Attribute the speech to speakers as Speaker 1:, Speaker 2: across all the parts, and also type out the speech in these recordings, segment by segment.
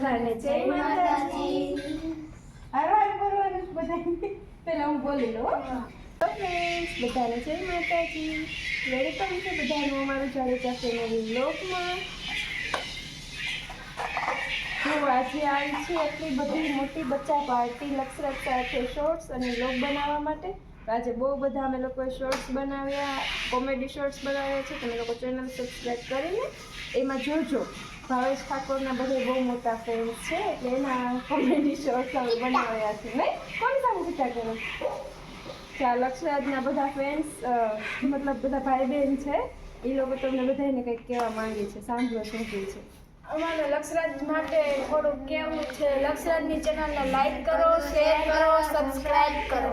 Speaker 1: બધાને જય માતાજી. હરવાર બોલવાનું બધાને. પહેલા હું બોલી લઉં બધાને જય માતાજી. વેલકમ છે બધાનું અમારું જાડેજા ફેમિલી બ્લોગમાં હું આજે આવી છે એટલી બધી મોટી બચ્ચા પાર્ટી લક્ષરત સાથે શોર્ટ્સ અને બ્લોગ બનાવવા માટે. આજે બહુ બધા અમે લોકોએ શોર્ટ્સ બનાવ્યા કોમેડી શોર્ટ્સ બનાવ્યા છે, તમે લોકો ચેનલ સબસ્ક્રાઈબ કરીને એમાં જોજો. ભાવેશ ઠાકોરના બધે બહુ મોટા ફેન્સ છે, એટલે એના કોમેડી શોર્ટ્સ અમે બનાવ્યા છે. નહીં? કોણ સામે પૂછા કરો ત્યાં લક્ષરાજના બધા ફ્રેન્ડ્સ મતલબ બધા ભાઈ બહેન છે, એ લોકો તમને બધાને કંઈક કહેવા માંગે છે, સાંભળો, શું કહે છે?
Speaker 2: અમારે લક્ષરાજ માટે થોડું કેવું છે, લક્ષરાજની ચેનલને લાઈક કરો શેર કરો સબસ્ક્રાઈબ કરો.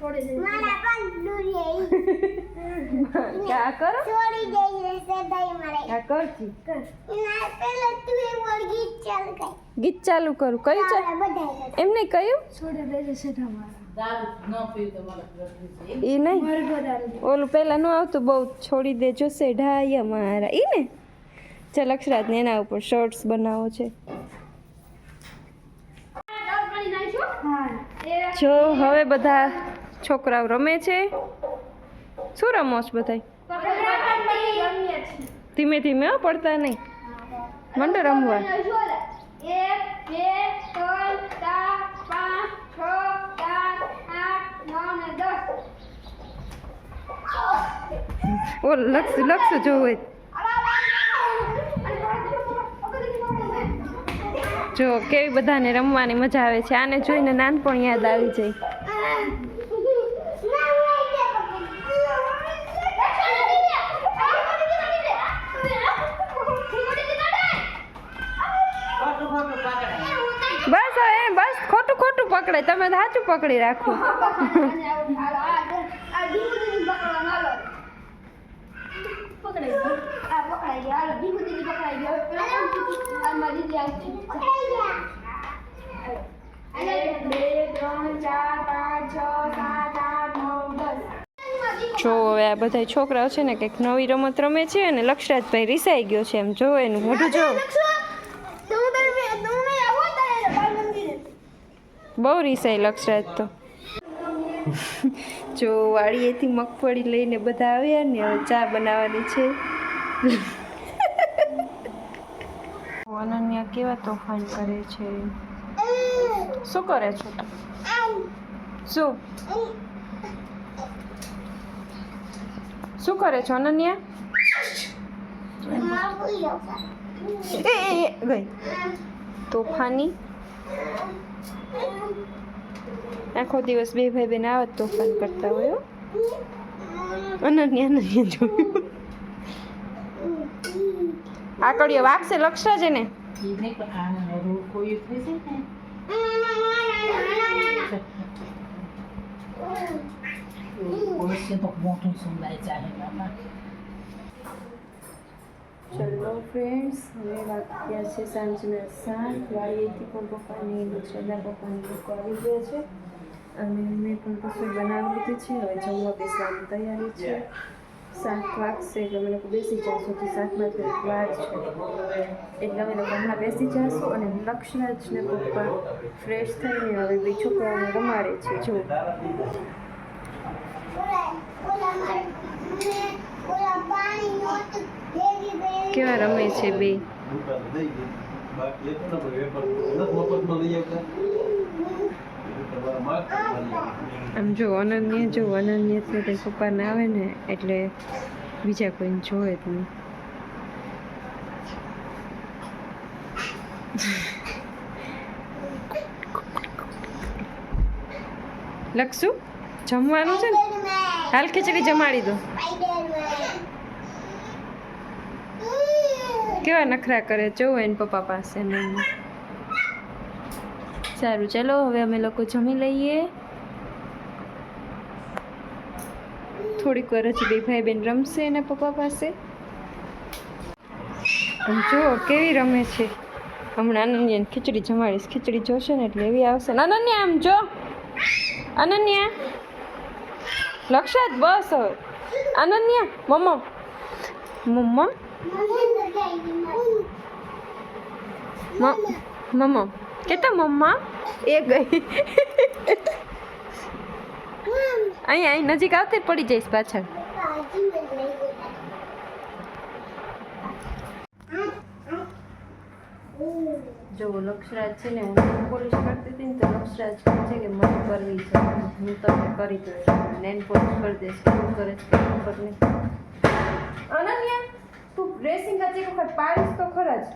Speaker 1: કરો? ગીત ચાલુ કરું. કયું ચાલુ? એમ નહીં કયું?
Speaker 2: છોડી તમારા
Speaker 1: એ નહીં? ઓલું પહેલાં ન આવતું બહુ છોડી દેજો સેઢાય અમારા એ ને? ચાલ અક્ષરાજને એના ઉપર શોર્ટ્સ બનાવો છે. જો હવે બધા છોકરાઓ રમે છે. શું રમો છો બધાય? ધીમે ધીમે પડતા નહીં. મંડો રમવા. ઓ, લક્ષ લક્ષ જોવે. જો, કેવી બધાને રમવાની મજા આવે છે. આને જોઈને નાનપણ યાદ આવી જાય બસ હવે બસ ખોટું ખોટું પકડાય તમે સાચું પકડી રાખો. જો હવે આ બધા છોકરાઓ છે ને કંઈક નવી રમત રમે છે અને લક્ષરાજભાઈ રિસાઈ ગયો છે એમ. જો એનું મોઢું જો. બહુ રિસાઈ લક્ષરાજ તો. જો વાડીએથી મગફળી લઈને બધા આવ્યા ને હવે ચા બનાવવાની છે. અનન્યા કેવા તોફાન કરે છે? શું કરે છો? શું? શું કરે છો અનન્યા એ ગઈ. તોફાની? આખો દિવસ બે ભાઈ બેન આવા તોફાન કરતા હોય. અનન્યા અનન્યા જોયું. આકડીઓ વાગશે લક્ષા છે ને
Speaker 3: મોટું સુંદર ચાહે બાબા
Speaker 1: ચલો ફ્રેન્ડ્સ હવે વાગ્યા છે સાંજના સાત વાડીએથી પણ પપ્પાની દક્ષાના પપ્પાની લોકો આવી ગયા છે. અને મેં પણ રસોઈ બનાવી લીધી છે. હવે જમવા બેસવાની તૈયારી છે. સાત વાગશે એટલે અમે લોકો બેસી જઈશું. તો સાતમાં થોડીક વાર છે. એટલે અમે લોકો હમણાં બેસી જઈશું અને લક્ષરાજ ને પપ્પા ફ્રેશ થઈને હવે બે છોકરાઓને રમાડે છે. જો. કેવા રમે છે બે? આમ જો અનન્ય જો અનન્ય સાથે પપ્પાને આવે ને, એટલે બીજા કોઈને જોવે જ નહીં. લખશું? જમવાનું છે ને? હાલ ખીચડી જમાડી દો. કેવા નખરા કરે જોવો એને પપ્પા પાસે સારું ચાલો હવે અમે લોકો જમી લઈએ. થોડીક વાર હજી બે ભાઈ બેન રમશે એના પપ્પા પાસે. જુઓ કેવી રમે છે. હમણાં અનન્યાને ખીચડી જમાડીશ. ખીચડી જોશે ને એટલે એવી આવશે. અનન્યા આમ જો. અનન્યા. લક્ષાત બસ હવે. અનન્યા મમ્મ. મમ્મમ મમ્મમ કેતા મમ્મા? એ ગઈ. અહીંયા અહીં નજીક આવતી પડી જઈશ પાછળ. જો લક્ષરાજ છે ને, હું પોલિશ કરતી હતી ને તો લક્ષરાજ કહે છે કે મને કરવી છે. હું તમને કરી દઉં નેન પોલિશ કરી દઈશ. કેવું કરે છે કેવું નહીં? અનન્યા, તું ડ્રેસિંગ હજી વખત પાડીશ તો ખરા જ.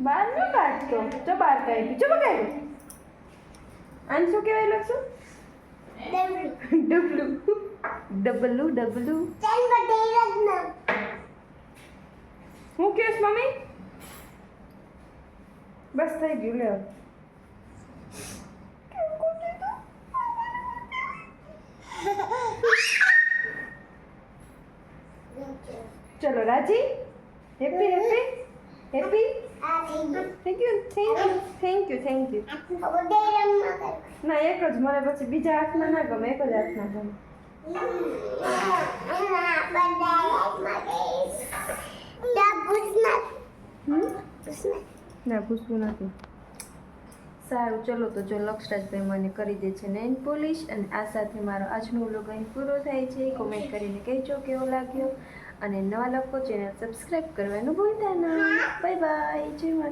Speaker 1: બાર ન કાઢતો. જો બાર કાઢી. જો બગાડ્યું. આને શું કહેવાય લખશું ડબલું. ડબલું હું કેસ મમ્મી બસ થઈ ગયું લે. ચલો રાજી happy happy happy thank you thank you thank you thank you ના એક જ મને પછી બીજા હાથમાં ના ગમે એક જ હાથમાં ગમે? ના, પૂછવું નથી. સારું, ચલો તો જો લક્ષરાજભાઈ મને કરી દે છે નેન પોલિશ અને આ સાથે મારો આજનો વ્લોગ અહીં પૂરો થાય છે. કોમેન્ટ કરીને કહેજો કેવો લાગ્યો. અને નવા લોકો ચેનલ સબસ્ક્રાઈબ કરવાનું ભૂલતા ના. બાય બાય જય માતા